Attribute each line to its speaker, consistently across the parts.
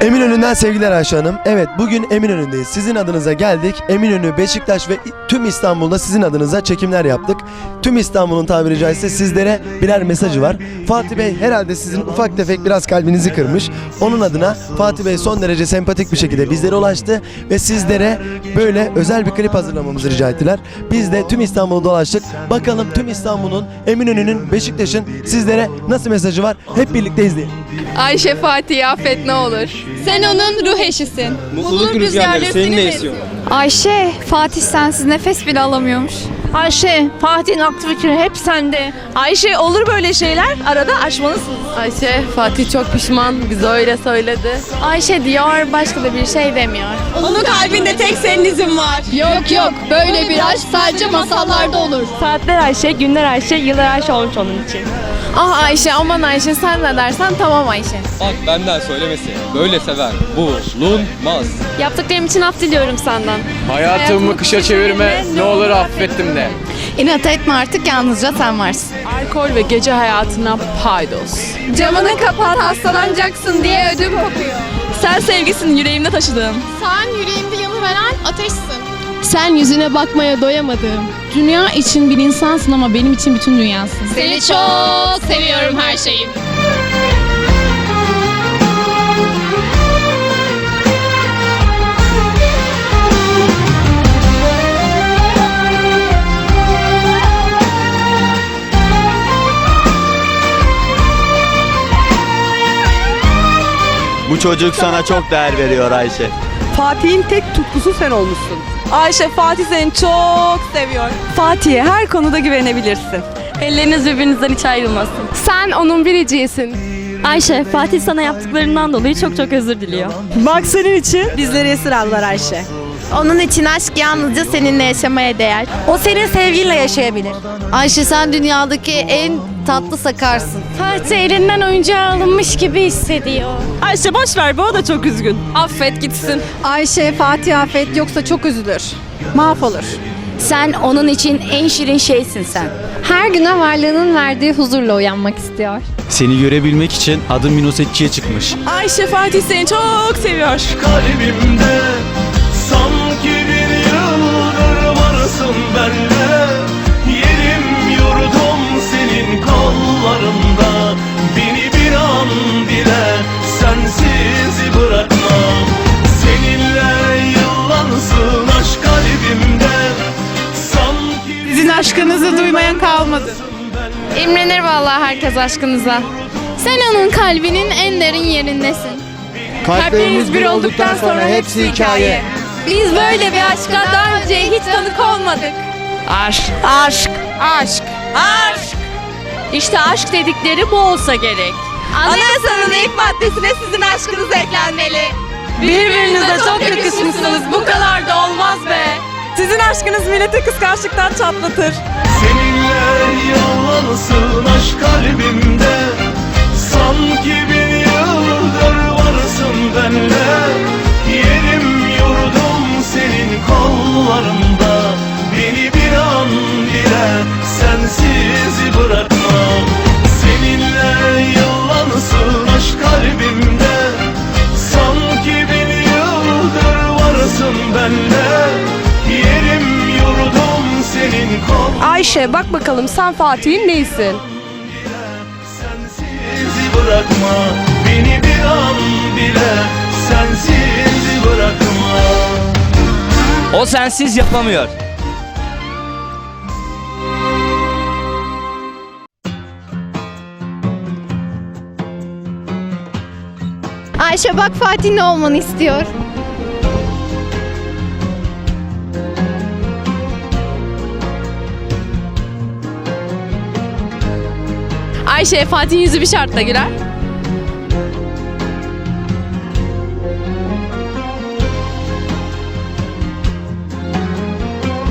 Speaker 1: Eminönü'nden sevgiler Ayşe Hanım. Evet bugün Eminönü'ndeyiz. Sizin adınıza geldik. Eminönü, Beşiktaş ve tüm İstanbul'da sizin adınıza çekimler yaptık. Tüm İstanbul'un tabiri caizse sizlere birer mesajı var. Fatih Bey herhalde sizin ufak tefek biraz kalbinizi kırmış. Onun adına Fatih Bey son derece sempatik bir şekilde bizlere ulaştı ve sizlere böyle özel bir klip hazırlamamızı rica ettiler. Biz de tüm İstanbul'u dolaştık. Bakalım tüm İstanbul'un, Eminönü'nün, Beşiktaş'ın sizlere nasıl mesajı var? Hep birlikte izleyelim.
Speaker 2: Ayşe Fatih affet ne olur. Sen onun ruh eşisin.
Speaker 3: Mutluluk rüzgarları seninle esiyor.
Speaker 2: Ayşe, Fatih sensiz nefes bile alamıyormuş.
Speaker 4: Ayşe, Fatih'in aklı fikri hep sende. Ayşe olur böyle şeyler arada aşmalısın.
Speaker 2: Ayşe, Fatih çok pişman. Bize öyle söyledi. Ayşe diyor, başka da bir şey demiyor.
Speaker 4: Onun kalbinde tek senin izin var.
Speaker 2: Yok yok, böyle bir aşk sadece masallarda olur.
Speaker 4: Saatler Ayşe, günler Ayşe, yıllar Ayşe olmuş onun için.
Speaker 2: Ah Ayşe, aman Ayşe sen ne dersen tamam Ayşe.
Speaker 3: Bak benden söylemesi. Böyle sever. Bulunmaz.
Speaker 2: Yaptıklarım için af diliyorum senden.
Speaker 5: Hayatımı kışa çevirme ne olur affettim de.
Speaker 2: İnat etme artık yalnızca sen varsın.
Speaker 6: Alkol ve gece hayatına paydos.
Speaker 2: Camını kapat hastalanacaksın diye ödüm kopuyor.
Speaker 4: Sen sevgisin yüreğimde taşıdığım.
Speaker 2: Sen yüreğimde yanıveren ateşsin.
Speaker 6: Sen yüzüne bakmaya doyamadığım. Dünya için bir insansın ama benim için bütün dünyasın.
Speaker 2: Seni çok seviyorum her şeyim.
Speaker 7: Çocuk sana çok değer veriyor Ayşe.
Speaker 8: Fatih'in tek tutkusu sen olmuşsun.
Speaker 4: Ayşe, Fatih seni çok seviyor. Fatih'e her konuda güvenebilirsin. Elleriniz birbirinizden hiç ayrılmasın.
Speaker 2: Sen onun biriciğisin.
Speaker 9: Ayşe, Fatih sana yaptıklarından dolayı çok çok özür diliyor.
Speaker 8: Bak senin için bizleri esir aldılar Ayşe.
Speaker 2: Onun için aşk yalnızca seninle yaşamaya değer.
Speaker 9: O senin sevginle yaşayabilir.
Speaker 2: Ayşe sen dünyadaki en tatlı sakarsın.
Speaker 9: Fatih elinden oyuncağı alınmış gibi hissediyor.
Speaker 4: Ayşe boş ver, bu o da çok üzgün. Affet gitsin.
Speaker 8: Ayşe Fatih affet yoksa çok üzülür. Mahvolur.
Speaker 9: Sen onun için en şirin şeysin sen.
Speaker 2: Her güne varlığının verdiği huzurla uyanmak istiyor.
Speaker 7: Seni görebilmek için adım Minosetçi'ye çıkmış.
Speaker 4: Ayşe, Fatih seni çok seviyor.
Speaker 10: kalbimde
Speaker 8: kalmadı.
Speaker 2: İmrenir vallahi herkes aşkınıza. Sen onun kalbinin en derin yerindesin.
Speaker 1: Kalplerimiz bir olduktan sonra hepsi hikaye.
Speaker 2: Biz böyle bir aşka daha önce hiç tanık olmadık.
Speaker 4: Aşk. Aşk. Aşk. Aşk. İşte aşk dedikleri bu olsa gerek.
Speaker 2: Anayasanın ilk maddesine sizin aşkınız eklenmeli.
Speaker 4: Birbirinize çok yakışmışsınız. Bu kadar da olmaz be. Sizin aşkınız milleti kıskançlıktan çatlatır.
Speaker 10: Seninle yıllansın aşk kalbimde Sanki bir
Speaker 8: Ayşe bak bakalım sen Fatih'in neysin?
Speaker 10: Sensiz bırakma beni bir an bile sensiz bırakma
Speaker 3: O sensiz yapamıyor.
Speaker 2: Ayşe bak Fatih ne olmanı istiyor.
Speaker 4: Ayşe, Fatih'in yüzü bir şartla girer.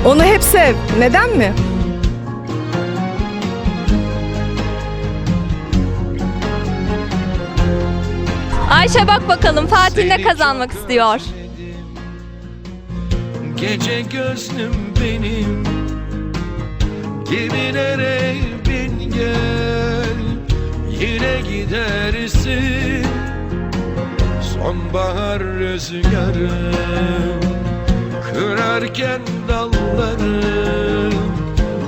Speaker 8: Onu hep sev. Neden mi?
Speaker 9: Ayşe bak bakalım Fatih ne kazanmak istiyor.
Speaker 10: Gece gözlüm benim Gemilere Yine gidersin. Sonbahar rüzgarı Kırarken dalları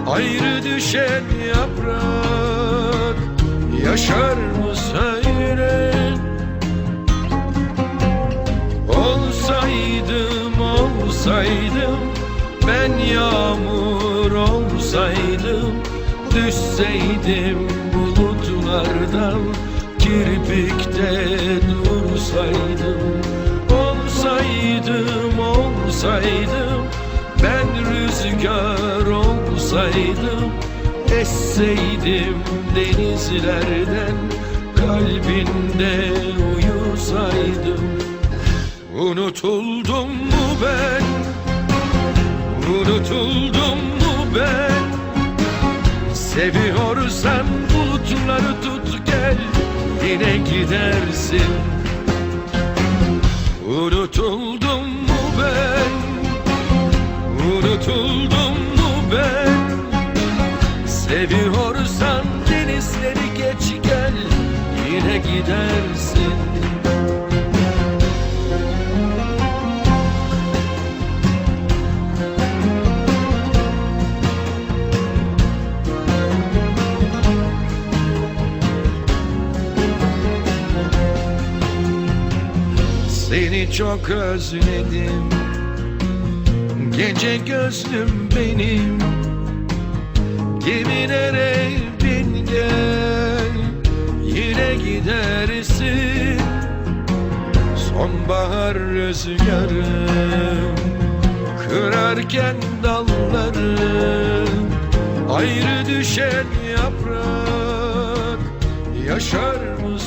Speaker 10: Ayrı düşen yaprak Yaşar mı söyle Olsaydım olsaydım Ben yağmur olsaydım Düşseydim bulutlardan Kirpikte dursaydım Olsaydım olsaydım Ben rüzgar olsaydım Esseydim denizlerden Kalbinde uyusaydım Unutuldum mu ben? Unutuldum mu ben? Seviyorsan bulutları tut gel Yine gidersin Unutuldum mu ben? Unutuldum mu ben? Seviyorsan denizleri geç gel Yine gidersin Seni çok özledim. Gece gözlüm benim. Gemilere bin gel Yine gidersin. Sonbahar rüzgarı Kırarken dalları Ayrı düşen yaprak Yaşar mı